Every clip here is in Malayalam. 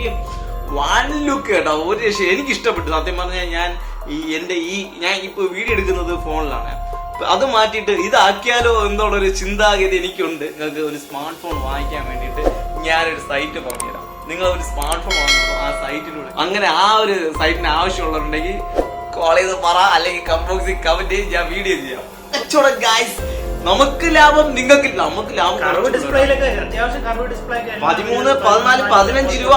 എനിക്ക് വൺ ലുക്ക് കേട്ടോ. ഒരു രക്ഷ എനിക്ക് ഇഷ്ടപ്പെട്ടു സത്യം പറഞ്ഞാൽ ഞാൻ ഈ എന്റെ ഈ ഞാൻ ഇപ്പൊ വീഡിയോ എടുക്കുന്നത് ഫോണിലാണ് അത് മാറ്റിയിട്ട് ഇതാക്കിയാലോ എന്നുള്ളൊരു ചിന്താഗതി എനിക്കുണ്ട്. നിങ്ങൾക്ക് ഒരു സ്മാർട്ട് ഫോൺ വാങ്ങിക്കാൻ വേണ്ടിയിട്ട് ഞാനൊരു സൈറ്റ് പറഞ്ഞുതരാം. നിങ്ങൾ ഒരു സ്മാർട്ട് ഫോൺ വാങ്ങുമ്പോൾ ആ സൈറ്റിലൂടെ അങ്ങനെ ആ ഒരു സൈറ്റിന് ആവശ്യമുള്ളവരുണ്ടെങ്കിൽ കോൾ ചെയ്ത് പറ അല്ലെങ്കിൽ കമ്പോക്സിൽ കമന്റ് ചെയ്ത് ഞാൻ വീഡിയോ ചെയ്യാം. കച്ചവടം ഗായ്സ് നമുക്ക് ലാഭം നിങ്ങൾക്ക് നമുക്ക് ലാഭം പതിമൂന്ന് പതിനാല് പതിനഞ്ച് രൂപ.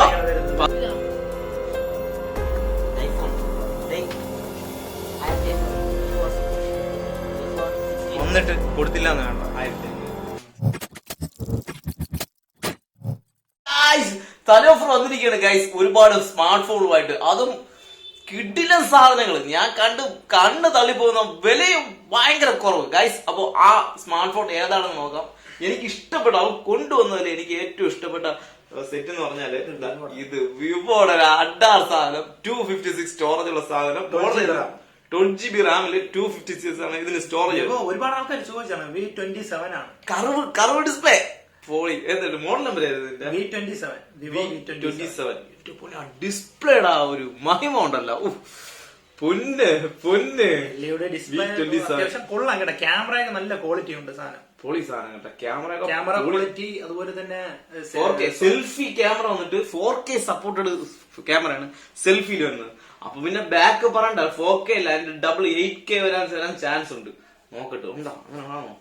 വന്നിട്ട് കൊടുത്തില്ല എന്ന് വേണ്ട. ആയിരത്തി തല ഓഫർ വന്നിരിക്കുകയാണ് ഗൈസ് ഒരുപാട് സ്മാർട്ട് ഫോണുമായിട്ട് അതും കിടിലൻ സാധനങ്ങൾ ഞാൻ കണ്ട് കണ്ണ് തള്ളിപ്പോകുന്ന വിലയും ഭയങ്കര കുറവ്. ഗൈസ് അപ്പോൾ ആ സ്മാർട്ട് ഫോൺ ഏതാണെന്ന് നോക്കാം. എനിക്ക് ഇഷ്ടപ്പെട്ട അവൻ കൊണ്ടുവന്നതിൽ എനിക്ക് ഏറ്റവും ഇഷ്ടപ്പെട്ട സെറ്റ് എന്ന് പറഞ്ഞാൽ ഇതാ, ഒരു അഡാർ സാധനം ടു ഫിഫ്റ്റി സിക്സ് സ്റ്റോറേജ് ഉള്ള സാധനം 12 RAM. ട്വൽവ് ജി ബി റാമിൽ ടു ഫിഫ്റ്റി സിക്സ് ആണ് ഇതിന് സ്റ്റോറേജ് ഒരുപാട് ആൾക്കാർ ചോദിച്ചാണ് വി ട്വന്റി സെവൻ ആണ്. കറവ് കറവ് ഡിസ്പ്ലേ പോളി എന്നിട്ട് മോഡൽ നമ്പർ ഡിസ്പ്ലേയുടെ ആ ഒരു മഹിമ ഉണ്ടല്ലോ. പൊന്ന് പൊന്ന്. Display V27. അത്യാവശ്യം കൊള്ളാം കേട്ടോ. ക്യാമറയൊക്കെ നല്ല ക്വാളിറ്റി ഉണ്ട് സാധനം. പൊളി സാധനം കേട്ടോ ക്യാമറ ക്യാമറ ക്വാളിറ്റി അതുപോലെ തന്നെ ഫോർ കെ സെൽഫി ക്യാമറ വന്നിട്ട് ഫോർ കെ സപ്പോർട്ടഡ് ക്യാമറയാണ് സെൽഫിയിൽ വരുന്നത്. അപ്പൊ പിന്നെ ബാക്ക് പറയണ്ട ഫോർ കെ അല്ല അതിന്റെ ഡബിൾ എയ്റ്റ് കെ വരാൻ വരാൻ ചാൻസ് ഉണ്ട്. നോക്കട്ടെ. ഉണ്ടോ അങ്ങനെ ആണോ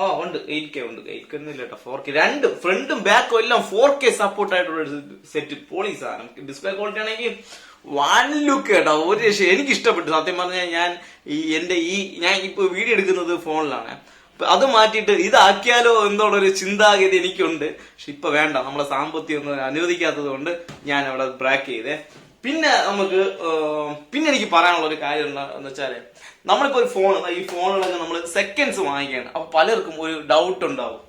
ഓ ഉണ്ട്. എയ്റ്റ് കെ ഉണ്ട്. എയ്റ്റ് കെ ഒന്നും കേട്ടോ. ഫോർ കെ രണ്ടും ഫ്രണ്ടും ബാക്കും എല്ലാം ഫോർ കെ സപ്പോർട്ട് ആയിട്ടുള്ള ഒരു സെറ്റ് പോളി സാധനം. ഡിസ്പ്ലേ ക്വാളിറ്റി ആണെങ്കിൽ വൺ ലുക്ക് കേട്ടോ. ഒരു രക്ഷ എനിക്ക് ഇഷ്ടപ്പെട്ടു സത്യം പറഞ്ഞാൽ ഞാൻ ഈ എന്റെ ഈ ഞാൻ ഇപ്പൊ വീഡിയോ എടുക്കുന്നത് ഫോണിലാണ്. അത് മാറ്റിയിട്ട് ഇതാക്കിയാലോ എന്നുള്ളൊരു ചിന്താഗതി എനിക്കുണ്ട്. പക്ഷെ ഇപ്പൊ വേണ്ട. നമ്മളെ സാമ്പത്തികം ഒന്നും അനുവദിക്കാത്തത് കൊണ്ട് ഞാൻ അവിടെ ബ്രാക്ക് ചെയ്തേ. പിന്നെ നമുക്ക് പിന്നെ എനിക്ക് പറയാനുള്ള ഒരു കാര്യം എന്താ- എന്ന് വെച്ചാൽ നമ്മളിപ്പോ ഒരു ഫോൺ ഈ ഫോണുകളൊക്കെ നമ്മൾ സെക്കൻഡ്സ് വാങ്ങിക്കുകയാണ് അപ്പൊ പലർക്കും ഒരു ഡൗട്ട് ഉണ്ടാവും.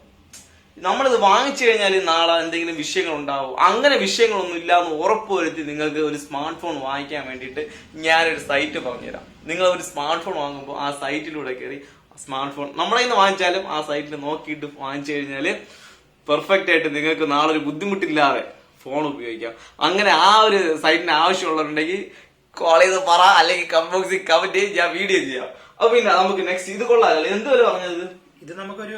നമ്മളിത് വാങ്ങിച്ചു കഴിഞ്ഞാൽ നാളെ എന്തെങ്കിലും വിഷയങ്ങൾ ഉണ്ടാവും അങ്ങനെ വിഷയങ്ങളൊന്നും ഇല്ല എന്ന് ഉറപ്പുവരുത്തി നിങ്ങൾക്ക് ഒരു സ്മാർട്ട് ഫോൺ വാങ്ങിക്കാൻ വേണ്ടിയിട്ട് ഞാനൊരു സൈറ്റ് പറഞ്ഞുതരാം. നിങ്ങൾ ഒരു സ്മാർട്ട് ഫോൺ വാങ്ങുമ്പോൾ ആ സൈറ്റിലൂടെ കയറി സ്മാർട്ട് ഫോൺ നമ്മളെ വാങ്ങിച്ചാലും ആ സൈറ്റിൽ നോക്കിയിട്ട് വാങ്ങിച്ചു കഴിഞ്ഞാൽ പെർഫെക്റ്റ് ആയിട്ട് നിങ്ങൾക്ക് നാളെ ഒരു ബുദ്ധിമുട്ടില്ലാതെ ഫോൺ ഉപയോഗിക്കാം. അങ്ങനെ ആ ഒരു സൈറ്റിന് ആവശ്യമുള്ളവരുണ്ടെങ്കിൽ കോൾ ചെയ്ത് പറ അല്ലെങ്കിൽ കമ്പോക്സിൽ കമന്റ് ഞാൻ വീഡിയോ ചെയ്യാം. അപ്പൊ പിന്നെ നമുക്ക് നെക്സ്റ്റ് ഇത് കൊള്ളാമല്ലോ എന്തുവരെ പറഞ്ഞത്? ഇത് നമുക്കൊരു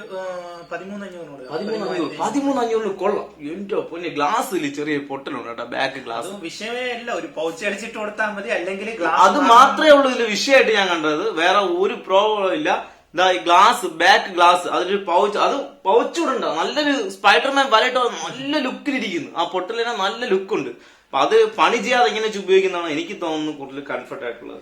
പതിമൂന്ന് അഞ്ഞൂറ് പതിമൂന്ന് അഞ്ഞൂറിന് കൊള്ളാം. എന്റെ പൊന്നെ ഗ്ലാസ്സിൽ ചെറിയ പൊട്ടലുണ്ട് കേട്ടോ ബാക്ക് ഗ്ലാസ് വിഷയമേ അല്ല. ഒരു പൗച്ച് അടിച്ചിട്ട് കൊടുത്താൽ മതി. അല്ലെങ്കിൽ അത് മാത്രമേ ഉള്ളൂ ഇതിൽ വിഷയമായിട്ട് ഞാൻ കണ്ടത്. വേറെ ഒരു പ്രോബ്ലം ഇല്ല. ഈ ഗ്ലാസ് ബാക്ക് ഗ്ലാസ് അതിലൊരു പൗച്ച് അത് പൗച്ച് കൂടെ ഉണ്ടോ? നല്ലൊരു സ്പൈഡർമാൻ വലയിട്ട് നല്ല ലുക്കിലിരിക്കുന്നു ആ പൊട്ടലിന് നല്ല ലുക്കുണ്ട് അപ്പൊ അത് പണി ചെയ്യാതെ എങ്ങനെ ഉപയോഗിക്കുന്നതാണ് എനിക്ക് തോന്നുന്നു കൂടുതൽ കംഫർട്ട് ആയിട്ടുള്ളത്.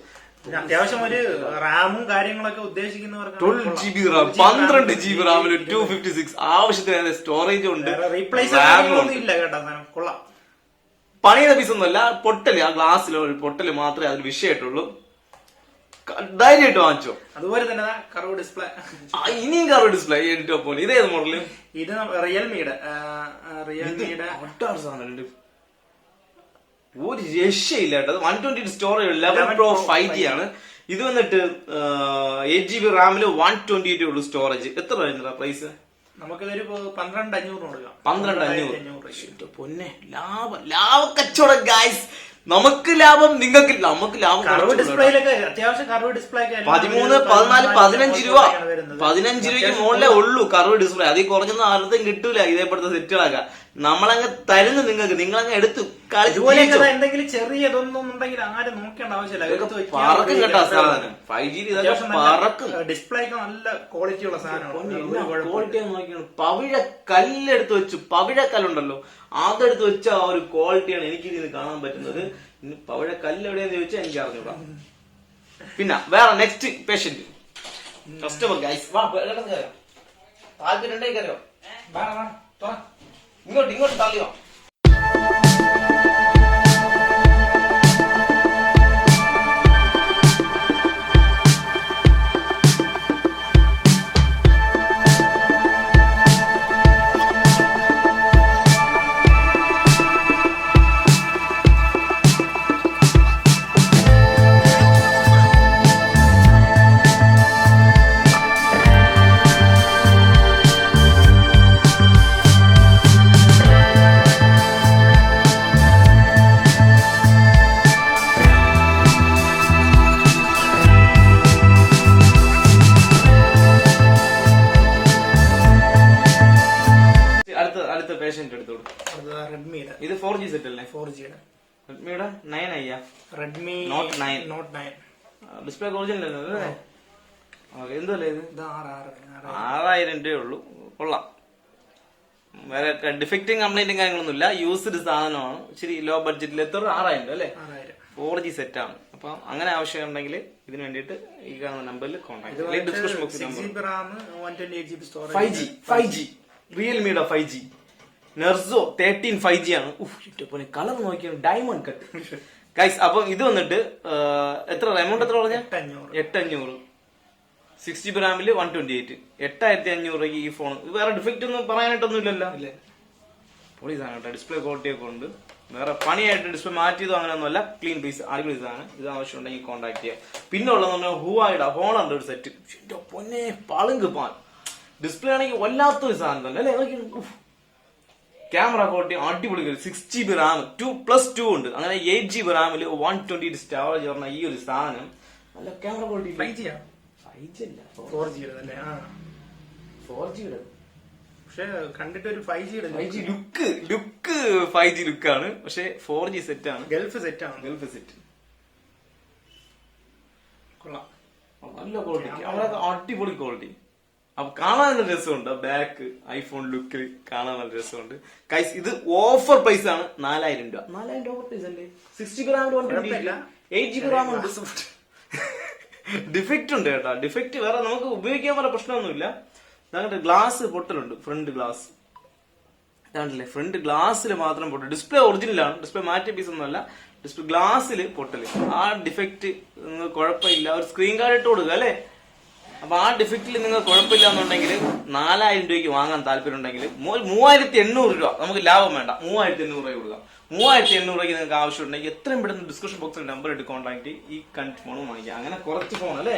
അത്യാവശ്യം ഒരു റാമും കാര്യങ്ങളൊക്കെ ഉദ്ദേശിക്കുന്നവർക്ക് ട്വൽവ് ജി ബി റാം പന്ത്രണ്ട് ജി ബി റാമിൽ ടു ഫിഫ്റ്റി സിക്സ് ആവശ്യത്തിന് സ്റ്റോറേജ് ഉണ്ട്. റീപ്ലേസ് ഇല്ല കേട്ടോ കൊള്ളാം. പണിയുടെ പീസ് ഒന്നുമല്ല പൊട്ടൽ. ആ ഗ്ലാസ്സിലോ പൊട്ടൽ മാത്രമേ അതിൽ വിഷയമായിട്ടുള്ളൂ. ധൈര്യമായിട്ട് വാങ്ങിച്ചോ. അതുപോലെ തന്നെ കറവ് ഡിസ്പ്ലേ ഇനിയും കറവ് ഡിസ്പ്ലേ ടോപ്പ് പോലെ ഏത് മോഡൽ ഇത് റിയൽമിയുടെ റിയൽമിയുടെ ഒരു രക്ഷയില്ല കേട്ടോ. One twenty storage eleven 11 pro five G ആണ്. ഇത് വന്നിട്ട് എയ്റ്റ് ജി ബി റാമിൽ വൺ ട്വന്റി എയ്റ്റ് ഉള്ളു സ്റ്റോറേജ് എത്ര വരുന്നതാ പ്രൈസ് നമുക്കിതൊരു പന്ത്രണ്ട് അഞ്ഞൂറ് കൊടുക്കാം. പന്ത്രണ്ട് അഞ്ഞൂറ്. പൊന്നെ. ലാഭം. ലാഭ കച്ചവടം ഗായ്സ് നമുക്ക് ലാഭം നിങ്ങൾക്ക് നമുക്ക് ലാഭം പതിമൂന്ന് പതിനാല് പതിനഞ്ച് രൂപ. പതിനഞ്ച് രൂപയ്ക്ക് മുകളിലേ ഉള്ളൂ കറവ് ഡിസ്പ്ലേ. അതിൽ കുറഞ്ഞൊന്നും ആർക്കും കിട്ടൂല ഇതേപോലത്തെ സെറ്റുകളൊക്കെ. നമ്മളങ്ങ് തരുന്നു നിങ്ങൾക്ക്. നിങ്ങളങ്ങ് എടുത്തു. കളിച്ച്. എന്തെങ്കിലും ചെറിയ ഇതൊന്നും ഉണ്ടെങ്കിൽ ആരും നോക്കേണ്ട ആവശ്യമില്ല. പറക്കും കേട്ടോ. സാധനം. ഫൈവ് ജി നല്ല പറക്കും. ക്വാളിറ്റി ഉള്ള സാധനമാണ്. ക്വാളിറ്റി നോക്കിയാണ് പവിഴ കല്ലെടുത്ത് വെച്ചു. പവിഴ കല്ലുണ്ടല്ലോ അതെടുത്ത് വെച്ച ആ ഒരു ക്വാളിറ്റിയാണ് എനിക്ക് ഇത് കാണാൻ പറ്റുന്നത്. ഇനി പവിഴ കല്ല് എവിടെയെന്ന് ചോദിച്ചാൽ എനിക്ക് അറിഞ്ഞൂടാ പിന്നെ വേറെ നെക്സ്റ്റ് പേഷ്യന്റ് കസ്റ്റമർ ഗൈസ് വാ താല്പര്യം ഉണ്ടെങ്കിൽ അറിയോ വാ, വാ, തുറ. ഇങ്ങോട്ട് ഇങ്ങോട്ട് തള്ളിയോ ജിയുടെ റെഡ്മിയുടെ നയൻ അയ്യാ Redmi note nine note nine display original അല്ലേ എന്തല്ലേ ഇത്? ഇത് ആറ് ആറ് ആറ് ആറായിരം രൂപയേ ഉള്ളൂ. കൊള്ളാം. വേറെ ഡിഫക്റ്റും കംപ്ലൈന്റും കാര്യങ്ങളൊന്നുമില്ല. യൂസ്ഡ് സാധനമാണ്. ഇച്ചിരി ലോ ബഡ്ജറ്റിൽ എത്ര? ആറായിരം രൂപ അല്ലേ? ഫോർ ജി സെറ്റ് ആണ്. അപ്പൊ അങ്ങനെ ആവശ്യം ഉണ്ടെങ്കിൽ ഇതിന് വേണ്ടിയിട്ട് ഈ കാണുന്ന നമ്പറിൽ കോൺടാക്ട് ഡിസ്ക്രിപ്ഷൻ ബോക്സിൽ six G B RAM one twenty eight G B storage five G five G റിയൽമിയുടെ five G Narzo thirteen five G ആണ്. കളർ നോക്കിയാണ് ഡയമണ്ട് കട്ട് ഗൈസ് അപ്പം ഇത് വന്നിട്ട് എത്ര എമൗണ്ട് എത്ര പറഞ്ഞ? എട്ടഞ്ഞൂറ്. സിക്സ് ജി ബി റാമിൽ വൺ ട്വന്റി എയ്റ്റ് എട്ടായിരത്തി അഞ്ഞൂറ് രൂപയ്ക്ക് ഈ ഫോൺ വേറെ ഡിഫക്റ്റ് ഒന്നും പറയാനായിട്ടൊന്നും ഇല്ലല്ലോ പൊളി സാധനം കേട്ടോ ഡിസ്പ്ലേ ക്വാളിറ്റി ഒക്കെ ഉണ്ട്. വേറെ പണിയായിട്ട് ഡിസ്പ്ലേ മാറ്റിയതോ അങ്ങനെയൊന്നുമല്ല ക്ലീൻ പീസ് അടിപൊളി സാധനം. ഇത് ആവശ്യമുണ്ടെങ്കിൽ കോൺടാക്ട് ചെയ്യാം. പിന്നെ ഉള്ളതെന്ന് പറഞ്ഞാൽ ഹൂവായുടെ ഹോണുണ്ട് ഒരു സെറ്റ് പൊന്നെ പളുങ്ക് പാൻ. ഡിസ്പ്ലേ ആണെങ്കിൽ വല്ലാത്തൊരു സാധനം തന്നെ അല്ലേ? ക്യാമറ ക്വാളിറ്റി അടിപൊളി six G B RAM two plus two ഉണ്ട്. അങ്ങനെ എയ്റ്റ് ജി ബി റാമിൽ വൺ ട്വന്റി സ്റ്റോറേജ് പറഞ്ഞ ഈ ഒരു സാധനം നല്ല camera quality five G five G അല്ല ഫോർ ജിയുടെ അല്ലേ? ആ. ഫോർ ജിയുടെ പക്ഷെ കണ്ടിട്ട് ഒരു ഫൈവ് ജിയുടെ five G look look five G ലുക്കാണ് പക്ഷെ ഫോർ ജി സെറ്റ് ആണ്. ഗൾഫ് സെറ്റ് ആണ്. ഗൾഫ് സെറ്റ് കൊള്ളാം. നല്ല ക്വാളിറ്റി ക്യാമറ അടിപൊളി ക്വാളിറ്റി അപ്പൊ കാണാൻ നല്ല രസമുണ്ട്. ബാക്ക് ഐഫോൺ ലുക്കിൽ കാണാൻ നല്ല രസമുണ്ട്. കൈസ് ഇത് ഓഫർ പ്രൈസ് ആണ് നാലായിരം രൂപ. നാലായിരം രൂപ ഓഫർ പ്രൈസ് അല്ലേ? Sixty gram one twenty. Eight G B RAM ഉണ്ട്. ഡിഫക്റ്റ് ഉണ്ട് കേട്ടോ. ഡിഫക്റ്റ് വേറെ നമുക്ക് ഉപയോഗിക്കാൻ വേറെ പ്രശ്നമൊന്നുമില്ല. ഞങ്ങളുടെ ഗ്ലാസ് പൊട്ടലുണ്ട്. ഫ്രണ്ട് ഗ്ലാസ് കണ്ടില്ലേ ഫ്രണ്ട് ഗ്ലാസ്സിൽ മാത്രം പൊട്ടൽ. ഡിസ്പ്ലേ ഒറിജിനൽ ആണ്. ഡിസ്പ്ലേ മാറ്റിയ പീസ് ഒന്നുമല്ല ഡിസ്പ്ലേ ഗ്ലാസ്സിൽ പൊട്ടൽ. ആ ഡിഫക്റ്റ് കുഴപ്പമില്ല. ഒരു സ്ക്രീൻ കാർഡ് ഇട്ട് കൊടുക്കുക അല്ലേ? അപ്പൊ ആ ഡിഫിക്റ്റിൽ നിങ്ങൾ കുഴപ്പമില്ല എന്നുണ്ടെങ്കിൽ നാലായിരം രൂപയ്ക്ക് വാങ്ങാൻ താല്പര്യം ഉണ്ടെങ്കിൽ മൂവായിരത്തി എണ്ണൂറ് രൂപ. നമുക്ക് ലാഭം വേണ്ട. മൂവായിരത്തി എണ്ണൂറ് രൂപ കൊടുക്കാം മൂവായിരത്തി എണ്ണൂറ് രൂപയ്ക്ക് നിങ്ങൾക്ക് ആവശ്യമുണ്ടെങ്കിൽ എത്രയും പെട്ടെന്ന് ഡിസ്ക്രിപ്ഷൻ ബോക്സിൽ നമ്പർ ഇട്ട് കോൺടാക്ട് ഈ കണ്ട് ഫോണും വാങ്ങിക്കാം. അങ്ങനെ കുറച്ച് ഫോൺ അല്ലേ?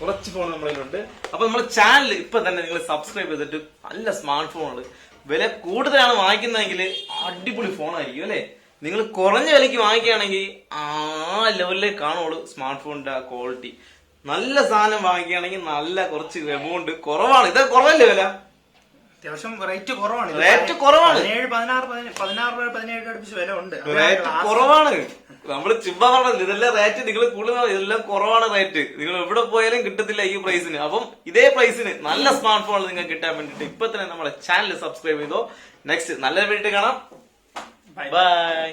കുറച്ച് ഫോൺ നമ്മളിലുണ്ട് അപ്പൊ നമ്മുടെ ചാനൽ ഇപ്പൊ തന്നെ നിങ്ങൾ സബ്സ്ക്രൈബ് ചെയ്തിട്ട് നല്ല സ്മാർട്ട് ഫോണുകൾ വില കൂടുതലാണ് വാങ്ങിക്കുന്നതെങ്കിൽ അടിപൊളി ഫോണായിരിക്കും അല്ലേ? നിങ്ങൾ കുറഞ്ഞ വിലയ്ക്ക് വാങ്ങിക്കുകയാണെങ്കിൽ ആ ലെവലിലേ കാണുള്ളൂ സ്മാർട്ട് ഫോണിന്റെ ക്വാളിറ്റി നല്ല സാധനം വാങ്ങിക്കുകയാണെങ്കിൽ നല്ല കുറച്ച് എമൗണ്ട് കുറവാണ്. ഇത് കുറവല്ലേ വില? അത്യാവശ്യം റേറ്റ് കുറവാണ്. റേറ്റ് കുറവാണ്. പതിനേഴ് പതിനാറ് പതിനേഴ് പതിനാറ് രൂപ പതിനേഴ് രൂപ അടുപ്പിച്ച് വില ഉണ്ട്. അത് റേറ്റ് last- കുറവാണ്. നമ്മൾ ചുമ്മാ പറഞ്ഞത് ഇതെല്ലാം റേറ്റ് നിങ്ങൾ കൂടുതൽ ഇതെല്ലാം കുറവാണ് റേറ്റ് നിങ്ങൾ എവിടെ പോയാലും കിട്ടത്തില്ല ഈ പ്രൈസിന് അപ്പം ഇതേ പ്രൈസിന് നല്ല സ്മാർട്ട് ഫോൺ നിങ്ങൾക്ക് കിട്ടാൻ വേണ്ടിട്ട് ഇപ്പൊ തന്നെ നമ്മുടെ ചാനൽ സബ്സ്ക്രൈബ് ചെയ്തോ നെക്സ്റ്റ് നല്ല വീട്ടിൽ കാണാം. Bye bye